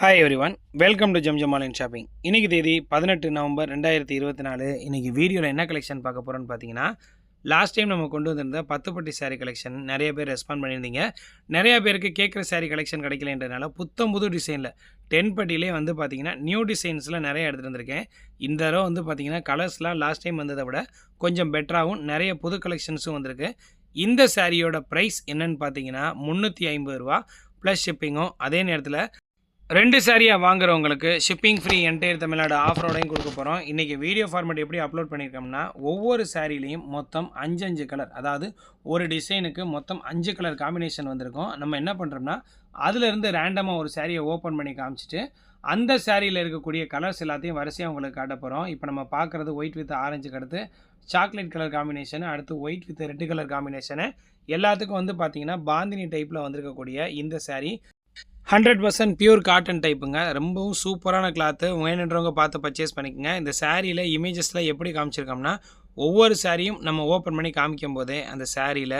Hi every one welcome to Jamjam online shopping இன்றைக்கி தேதி பதினெட்டு நவம்பர் ரெண்டாயிரத்தி இருபத்தி நாலு. இன்றைக்கி வீடியோவில் என்ன கலெக்ஷன் பார்க்க போகிறோன்னு பார்த்தீங்கன்னா லாஸ்ட் டைம் நம்ம கொண்டு வந்திருந்த பத்துப்பட்டி சாரீ கலெக்ஷன் நிறைய பேர் ரெஸ்பாண்ட் பண்ணியிருந்தீங்க. நிறைய பேருக்கு கேட்குற சாரீ கலெக்ஷன் கிடைக்கலன்றனால புத்தம் புது டிசைனில் டென் பட்டிலே வந்து பார்த்தீங்கன்னா நியூ டிசைன்ஸில் நிறைய எடுத்துகிட்டு வந்திருக்கேன். இந்த தடவை வந்து பார்த்தீங்கன்னா கலர்ஸ்லாம் லாஸ்ட் டைம் வந்ததை விட கொஞ்சம் பெட்டராகவும் நிறைய புது கலெக்ஷன்ஸும் வந்திருக்கு. இந்த சாரியோட ப்ரைஸ் என்னன்னு பார்த்தீங்கன்னா முந்நூற்றி ஐம்பது ரூபா ப்ளஸ் ஷிப்பிங்கும் அதே நேரத்தில் ரெண்டு சாரியாக வாங்குறவங்களுக்கு ஷிப்பிங் ஃப்ரீ என்டையர் தமிழ்நாடு ஆஃபரோடையும் கொடுக்க போகிறோம் இன்றைக்கி வீடியோ ஃபார்மேட் எப்படி அப்லோட் பண்ணியிருக்கோம்னா ஒவ்வொரு சாரிலையும் மொத்தம் அஞ்சு அஞ்சு கலர் அதாவது ஒரு டிசைனுக்கு மொத்தம் அஞ்சு கலர் காம்பினேஷன் வந்திருக்கும். நம்ம என்ன பண்ணுறோம்னா அதிலிருந்து ரேண்டமாக ஒரு சாரியை ஓப்பன் பண்ணி காமிச்சிட்டு அந்த சாரியில் இருக்கக்கூடிய கலர்ஸ் எல்லாத்தையும் வரிசையாக உங்களுக்கு காட்ட போகிறோம் இப்போ நம்ம பார்க்குறது ஒயிட் வித் ஆரஞ்சுக்கு அடுத்து சாக்லேட் கலர் காம்பினேஷனு அடுத்து white with red colour combination எல்லாத்துக்கும் வந்து பார்த்திங்கன்னா பாந்தினி டைப்பில் வந்திருக்கக்கூடிய இந்த sari hundred percent pure cotton டைப்புங்க ரொம்பவும் சூப்பரான கிளாத்து வேணுன்றவங்க பார்த்து பர்ச்சேஸ் பண்ணிக்கோங்க. இந்த சாரியில் இமேஜஸில் எப்படி காமிச்சிருக்கோம்னா ஒவ்வொரு சாரியும் நம்ம ஓப்பன் பண்ணி காமிக்கும் போதே அந்த சாரியில்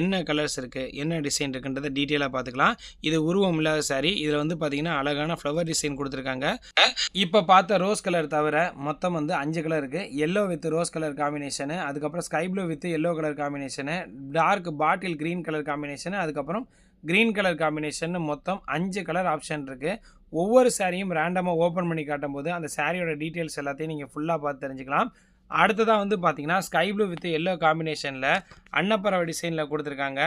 என்ன கலர்ஸ் இருக்குது என்ன டிசைன் இருக்குன்றதை டீட்டெயிலாக பார்த்துக்கலாம். இது உருவம் இல்லாத சாரீ இதில் வந்து பார்த்தீங்கன்னா அழகான ஃப்ளவர் டிசைன் கொடுத்துருக்காங்க. இப்போ பார்த்த ரோஸ் கலர் தவிர மொத்தம் வந்து அஞ்சு கலர் இருக்குது yellow with rose colour combination அதுக்கப்புறம் sky blue with yellow colour combination dark bottle green colour combination அதுக்கப்புறம் க்ரீன் கலர் காம்பினேஷன் மொத்தம் அஞ்சு கலர் ஆப்ஷன் இருக்குது ஒவ்வொரு சாரியும் ரேண்டமாக ஓப்பன் பண்ணி காட்டும்போது அந்த சாரியோட டீட்டெயில்ஸ் எல்லாத்தையும் நீங்கள் ஃபுல்லாக பார்த்து தெரிஞ்சுக்கலாம். அடுத்ததாக வந்து பார்த்தீங்கன்னா ஸ்கை ப்ளூ வித் எல்லோ காம்பினேஷனில் அன்னப்பறவை டிசைனில் கொடுத்துருக்காங்க.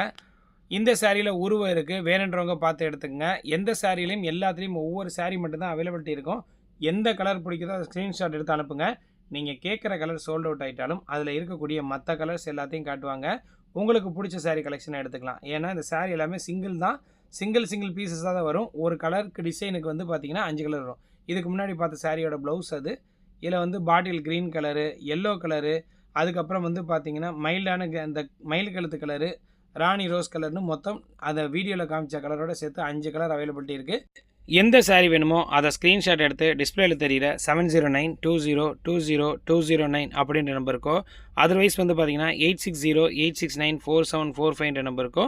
இந்த சாரியில் உருவம் இருக்குது வேணுன்றவங்க பார்த்து எடுத்துக்கங்க. எந்த சாரிலையும் எல்லாத்துலேயும் ஒவ்வொரு சாரி மட்டும்தான் அவைலபிலிட்டி இருக்கும். எந்த கலர் பிடிக்குதோ அதை ஸ்க்ரீன்ஷாட் எடுத்து அனுப்புங்க. நீங்கள் கேட்குற கலர் சோல்ட் அவுட் ஆகிட்டாலும் அதில் இருக்கக்கூடிய மற்ற கலர்ஸ் எல்லாத்தையும் காட்டுவாங்க. உங்களுக்கு பிடிச்ச சாரீ கலெக்ஷனை எடுத்துக்கலாம். ஏன்னா இந்த saree எல்லாமே சிங்கிள் தான். சிங்கிள் சிங்கிள் பீசஸாக தான் வரும். ஒரு கலருக்கு டிசைனுக்கு வந்து பார்த்திங்கன்னா அஞ்சு கலர் வரும். இதுக்கு முன்னாடி பார்த்த சாரியோட ப்ளவுஸ் அது. இதில் வந்து bottle green colour yellow colour அதுக்கப்புறம் வந்து பார்த்தீங்கன்னா மைல்டான க- அந்த மயில் கழுத்து கலரு ராணி ரோஸ் கலர்னு மொத்தம் அதை வீடியோவில் காமிச்ச கலரோட சேர்த்து அஞ்சு கலர் அவைலபிலிட்டி இருக்குது எந்த சாரீ வேணுமோ அதை ஸ்க்ரீன்ஷாட் எடுத்து டிஸ்பிளேயில் தெரிகிற seven zero nine two zero two zero two zero nine அப்படின்ற நம்பருக்கோ அதர்வைஸ் வந்து பார்த்தீங்கன்னா eight six zero eight six nine four seven four ஃபைவ்ன்ற நம்பருக்கோ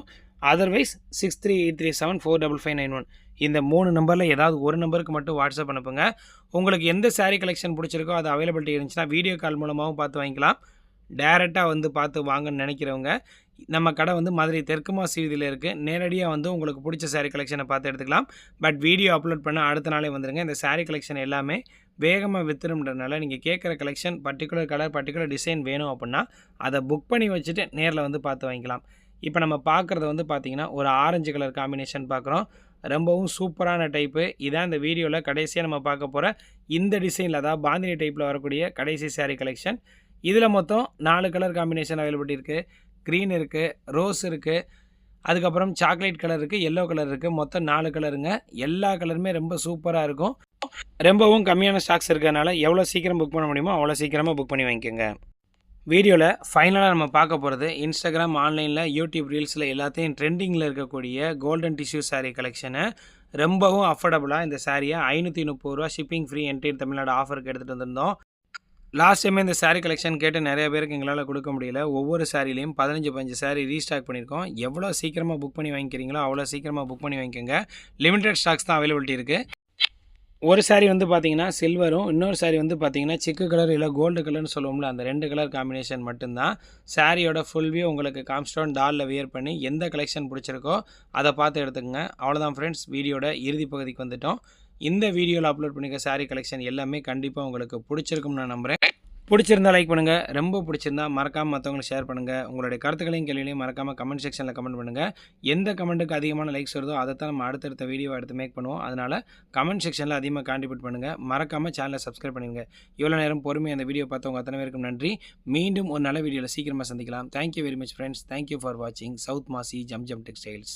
otherwise six three eight three seven four double five nine one இந்த மூணு நம்பரில் ஏதாவது ஒரு நம்பருக்கு மட்டும் வாட்ஸ்அப் அனுப்புங்க. உங்களுக்கு எந்த சாரீ கலெக்ஷன் பிடிச்சிருக்கோ அது அவைலபிலிட்டி இருந்துச்சுன்னா வீடியோ கால் மூலமாகவும் பார்த்து வாங்கிக்கலாம். டேரெக்டாக வந்து பார்த்து வாங்கன்னு நினைக்கிறவங்க நம்ம கடை வந்து மதுரை தெற்குமா சீதியில் இருக்குது நேரடியாக வந்து உங்களுக்கு பிடிச்ச சாரீ கலெக்ஷனை பார்த்து எடுத்துக்கலாம். பட் வீடியோ அப்லோட் பண்ண அடுத்த நாளே வந்துருங்க. இந்த சாரீ கலெக்ஷன் எல்லாமே வேகமாக வித்துரும்ன்றனால நீங்கள் கேட்குற collection particular colour particular design வேணும் அப்படின்னா அதை புக் பண்ணி வச்சுட்டு நேரில் வந்து பார்த்து வாங்கிக்கலாம். இப்போ நம்ம பார்க்குறது வந்து பார்த்திங்கன்னா ஒரு ஆரஞ்சு கலர் காம்பினேஷன் பார்க்குறோம். ரொம்பவும் சூப்பரான டைப்பு இதான் இந்த வீடியோவில் கடைசியாக நம்ம பார்க்க போகிற இந்த டிசைனில் அதாவது பாந்தினி டைப்பில் வரக்கூடிய கடைசி சாரீ கலெக்ஷன் இதில் மொத்தம் நாலு கலர் காம்பினேஷன் அவைலபிலிட்டி இருக்குது க்ரீன் இருக்குது ரோஸ் இருக்குது அதுக்கப்புறம் சாக்லேட் கலர் இருக்குது எல்லோ கலர் இருக்குது மொத்தம் நாலு கலருங்க எல்லா கலருமே ரொம்ப சூப்பராக இருக்கும். ரொம்பவும் கம்மியான ஸ்டாக்ஸ் இருக்கிறதுனால எவ்வளோ சீக்கிரம் புக் பண்ண முடியுமோ அவ்வளோ சீக்கிரமாக புக் பண்ணி வாங்கிக்கோங்க. வீடியோவில் ஃபைனலாக நம்ம பார்க்க போகிறது இன்ஸ்டாகிராம் ஆன்லைனில் யூடியூப் ரீல்ஸில் எல்லாத்தையும் ட்ரெண்டிங்கில் இருக்கக்கூடிய கோல்டன் டிஷ்யூ சாரீ கலெக்ஷனை ரொம்பவும் அஃபோர்டபுளாக இந்த சாரியை ஐநூற்றி முப்பது ரூபா ஷிப்பிங் ஃப்ரீ என்டையர் தமிழ்நாடு ஆஃபருக்கு எடுத்துகிட்டு வந்திருந்தோம். லாஸ்ட் டைமே இந்த சாரீ கலெக்ஷன் கேட்டு நிறைய பேருக்கு எங்களால் கொடுக்க முடியல. ஒவ்வொரு சாரிலையும் பதினஞ்சு பஞ்சு saree ரீஸ்டாக் பண்ணியிருக்கோம். எவ்வளோ சீக்கிரமாக புக் பண்ணி வாங்கிக்கிறீங்களோ அவ்வளோ சீக்கிரமாக புக் பண்ணி வாங்கிக்கோங்க. லிமிடெட் ஸ்டாக்ஸ் தான் அவைலபிலிட்டி இருக்குது ஒரு சாரீ வந்து பார்த்தீங்கன்னா சில்வரும் இன்னொரு சாரீ வந்து பார்த்தீங்கன்னா சிக்கு கலர் இல்லை கோல்டு கலர்னு சொல்லுவோம்ல அந்த ரெண்டு கலர் காம்பினேஷன் மட்டும்தான். சாரியோட ஃபுல் வியூ உங்களுக்கு காம்ஸ்டோன் டாலில் வியர் பண்ணி எந்த கலெக்ஷன் பிடிச்சிருக்கோ அதை பார்த்து எடுத்துக்கோங்க. அவ்வளோதான் ஃப்ரெண்ட்ஸ் வீடியோட இறுதி பகுதிக்கு வந்துட்டோம். இந்த வீடியோவில் அப்லோட் பண்ணிக்க சாரீ கலெக்ஷன் எல்லாமே கண்டிப்பாக உங்களுக்கு பிடிச்சிருக்கும்னு நான் நம்புகிறேன் பிடிச்சிருந்தா லைக் பண்ணுங்கள் ரொம்ப பிடிச்சிருந்தா மறக்காமல் மற்றவங்களுக்கு ஷேர் பண்ணுங்கள் உங்களுடைய கருத்துக்களையும் கேள்விகளையும் மறக்காமல் கமெண்ட் செக்ஷனில் கமெண்ட் பண்ணுங்கள் எந்த கமெண்ட்டுக்கு அதிகமான லைக்ஸ் வருதோ அதை தான் நம்ம அடுத்தடுத்த வீடியோ எடுத்து மேக் பண்ணுவோம். அதனால் கமெண்ட் செக்ஷனில் அதிகமாக கான்ட்ரிபியூட் பண்ணுங்கள் மறக்காமல் சேனலை சப்ஸ்கிரைப் பண்ணுங்க இவ்வளோ நேரம் பொறுமை அந்த வீடியோ பார்த்தவங்க அத்தனை பேருக்கும் நன்றி. மீண்டும் ஒரு நல்ல வீடியோவில் சீக்கிரமாக சந்திக்கலாம். Thank you very much friends thank you for வாட்சிங் சவுத் மாசி ஜம் ஜம் டெக்ஸ்டைல்ஸ்